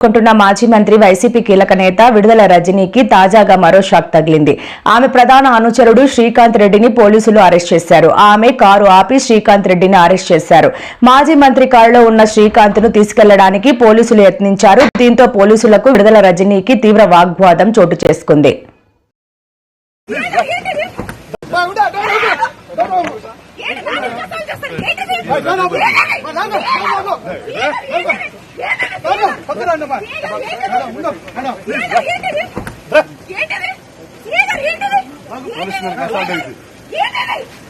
కొంటున్న మాజీ మంత్రి వైసీపీ కీలక నేత విడుదల రజనీకి తాజాగా మరో షాక్ తగిలింది ఆమె ప్రధాన అనుచరుడు శ్రీకాంత్ రెడ్డిని పోలీసులు అరెస్ట్ చేశారు ఆమె కారు ఆపి శ్రీకాంత్ రెడ్డిని అరెస్ట్ చేశారు మాజీ మంత్రి కారులో ఉన్న శ్రీకాంత్ను తీసుకెళ్ళడానికి పోలీసులు యత్నించారు దీంతో పోలీసులకు విడుదల రజనీకి తీవ్ర వాగ్వాదం చోటు చేసుకుంది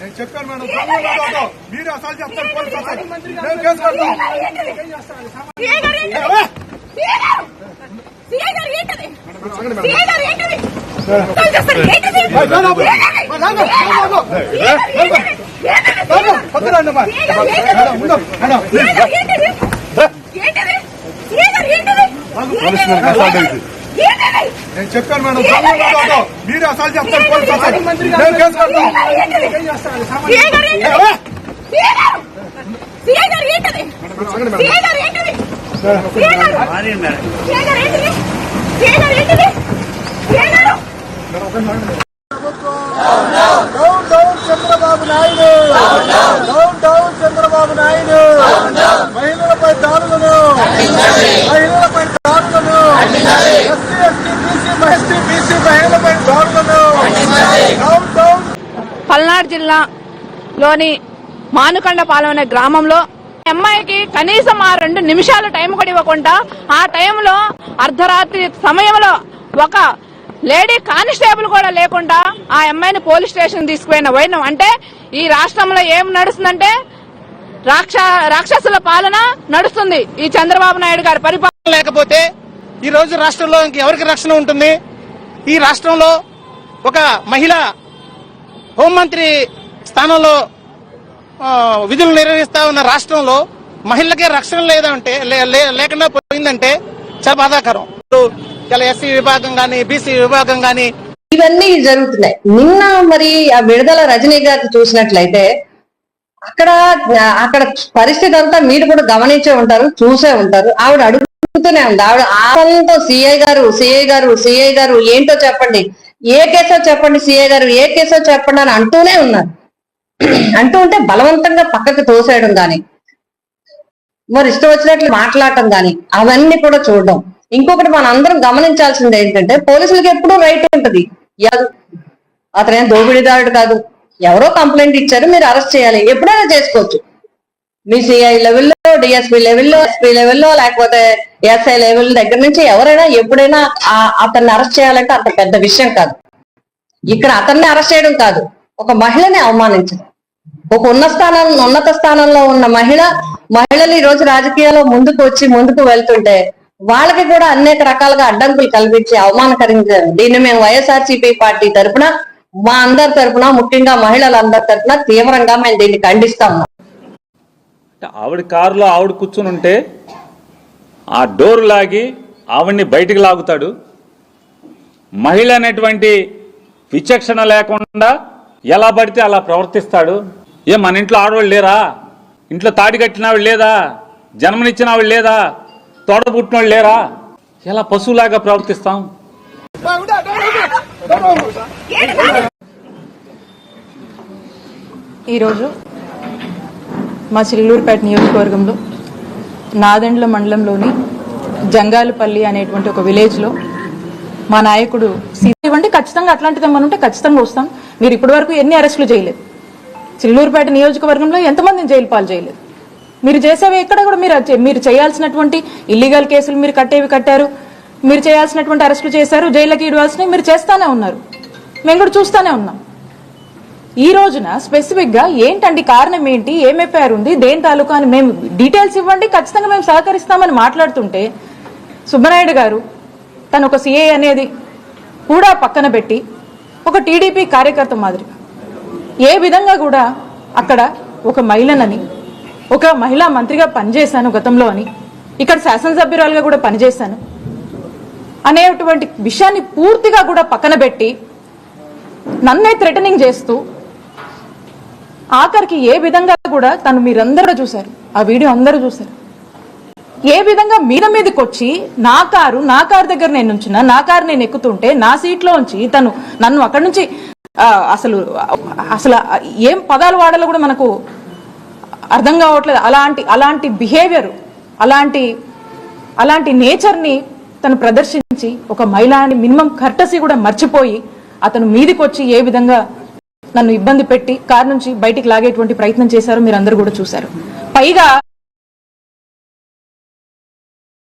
నేను చెప్పాను మేడం. మీరు అసలు చెప్తారు పోలీసు అసలు కేసు పక్కరండి ఉండు. మేడం, నేను చెప్పాను మేడం. మీరు అసలు చెప్తారు పోలీసు నేను కేసు డౌన్ చంద్రబాబు నాయుడు పల్నాడు జిల్లాలోని మానుకండపాలెం అనే గ్రామంలో అమ్మాయికి కనీసం ఆ రెండు నిమిషాలు టైం కూడా ఇవ్వకుండా ఆ టైంలో అర్ధరాత్రి సమయంలో ఒక లేడీ కానిస్టేబుల్ కూడా లేకుండా ఆ అమ్మాయిని పోలీస్ స్టేషన్ తీసుకుపోయిన వైనం. అంటే ఈ రాష్ట్రంలో ఏం నడుస్తుందంటే రాక్ష రాక్షసుల పాలన నడుస్తుంది. ఈ చంద్రబాబు నాయుడు గారి పరిపాలన లేకపోతే ఈ రోజు రాష్ట్రంలో ఇంకెవరికి రక్షణ ఉంటుంది? ఈ రాష్ట్రంలో ఒక మహిళ హోంమంత్రి స్థానంలో ఆ, విధులు నిర్వహిస్తా ఉన్న రాష్ట్రంలో మహిళలకే రక్షణ లేదంటే లే- లేకుండా పోయిందంటే చాలా బాధాకరం. ఇలా ఎస్సీ విభాగం గాని బీసీ విభాగం గాని. ఇవన్నీ జరుగుతున్నాయి. నిన్న మరి ఆ విడుదల రజనీ గారు చూసినట్లయితే అక్కడ అక్కడ పరిస్థితి అంతా మీరు కూడా గమనించే ఉంటారు చూసే ఉంటారు. ఆవిడ అడుగుతూనే ఉంది. ఆవిడ ఆపంతో సిఐ గారు సిఐ గారు సిఐ గారు ఏంటో చెప్పండి. ఏ కేసో చెప్పండి సీఏ గారు ఏ కేసో చెప్పండి అని అంటూనే ఉన్నారు. అంటూ ఉంటే బలవంతంగా పక్కకి తోసేయడం కానీ మరి ఇష్టం వచ్చినట్లు మాట్లాడటం కానీ అవన్నీ కూడా చూడడం. ఇంకొకటి మన అందరం గమనించాల్సింది ఏంటంటే పోలీసులకు ఎప్పుడూ రైట్ ఉంటుంది. అతను ఏం దోపిడీదారుడు కాదు. ఎవరో కంప్లైంట్ ఇచ్చారు మీరు అరెస్ట్ చేయాలి. ఎప్పుడైనా చేసుకోవచ్చు. మీ సిఐ లెవెల్లో డిఎస్పీ లెవెల్లో ఎస్పీ లెవెల్లో లేకపోతే ఎస్ఐ లెవెల్ దగ్గర నుంచి ఎవరైనా ఎప్పుడైనా అతన్ని అరెస్ట్ చేయాలంటే అంత పెద్ద విషయం కాదు. ఇక్కడ అతన్ని అరెస్ట్ చేయడం కాదు. ఒక మహిళని అవమానించడం. ఒక ఉన్న స్థానం ఉన్నత స్థానంలో ఉన్న మహిళ మహిళలు ఈ రోజు రాజకీయాల్లో ముందుకు వచ్చి ముందుకు వెళ్తుంటే వాళ్ళకి కూడా అనేక రకాలుగా అడ్డంకులు కల్పించి అవమానకరించారు దీన్ని మేము వైఎస్ఆర్సీపీ పార్టీ తరఫున మా అందరి తరఫున ముఖ్యంగా మహిళలందరి తరపున తీవ్రంగా మేము దీన్ని ఖండిస్తాము ఆవిడ కారులో ఆవిడ కూర్చుని ఉంటే ఆ డోర్ లాగి ఆవిడ్ని బయటికి లాగుతాడు. మహిళ అనేటువంటి విచక్షణ లేకుండా ఎలా పడితే అలా ప్రవర్తిస్తాడు. ఏ మన ఇంట్లో ఆడవాళ్ళు లేరా? ఇంట్లో తాడి కట్టిన ఆవిడ లేదా? జన్మనిచ్చిన ఆవిడ లేదా? తోడ పుట్టిన వాళ్ళు లేరా? ఎలా పశువులాగా ప్రవర్తిస్తాం? ఈరోజు మా చిల్లూరుపేట నియోజకవర్గంలో నాదెండ్ల మండలంలోని జంగాలపల్లి అనేటువంటి ఒక విలేజ్లో మా నాయకుడు సీత ఇవ్వండి. ఖచ్చితంగా అట్లాంటిది ఏమన్నా ఉంటే ఖచ్చితంగా వస్తాం. మీరు ఇప్పటి వరకు ఎన్ని అరెస్టులు చేయలేదు. చిల్లూరుపేట నియోజకవర్గంలో ఎంతమందిని జైలు పాలు చేయలేదు. మీరు చేసేవి ఎక్కడ కూడా మీరు మీరు చేయాల్సినటువంటి ఇల్లీగల్ కేసులు మీరు కట్టేవి కట్టారు. మీరు చేయాల్సినటువంటి అరెస్టులు చేశారు. జైళ్ళకి ఇవ్వాల్సినవి మీరు చేస్తానే ఉన్నారు. మేము కూడా చూస్తూనే ఉన్నాం. ఈ రోజున స్పెసిఫిక్గా ఏంటండి కారణం ఏంటి? ఏం ఎఫ్ఐఆర్ ఉంది? దేని తాలూకా అని మేము డీటెయిల్స్ ఇవ్వండి. ఖచ్చితంగా మేము సహకరిస్తామని మాట్లాడుతుంటే సుబ్బనాయుడు గారు తను ఒక సిఏ అనేది కూడా పక్కన పెట్టి ఒక టీడీపీ కార్యకర్త మాదిరి ఏ విధంగా కూడా అక్కడ ఒక మహిళనని ఒక మహిళా మంత్రిగా పనిచేశాను గతంలో అని ఇక్కడ శాసనసభ్యురాలుగా కూడా పనిచేశాను అనేటువంటి విషయాన్ని పూర్తిగా కూడా పక్కన పెట్టి నన్నే థ్రెటనింగ్ చేస్తూ ఆఖరికి ఏ విధంగా కూడా తను మీరందరూ చూశారు. ఆ వీడియో అందరూ చూశారు. ఏ విధంగా మీద మీదకి వచ్చి నా కారు నా కారు దగ్గర నేను ఉంచిన నా కారు నేను ఎక్కుతుంటే నా సీట్లో ఉంచి తను నన్ను అక్కడి నుంచి అసలు అసలు ఏం పదాలు వాడాలో కూడా మనకు అర్థం కావట్లేదు. అలాంటి అలాంటి బిహేవియర్ అలాంటి అలాంటి నేచర్ని తను ప్రదర్శించి ఒక మహిళని మినిమం కర్టసీ కూడా మర్చిపోయి అతను మీదికి వచ్చి ఏ విధంగా నన్ను ఇబ్బంది పెట్టి కారు నుంచి బయటికి లాగేటువంటి ప్రయత్నం చేశారు మీరు అందరూ కూడా చూశారు. పైగా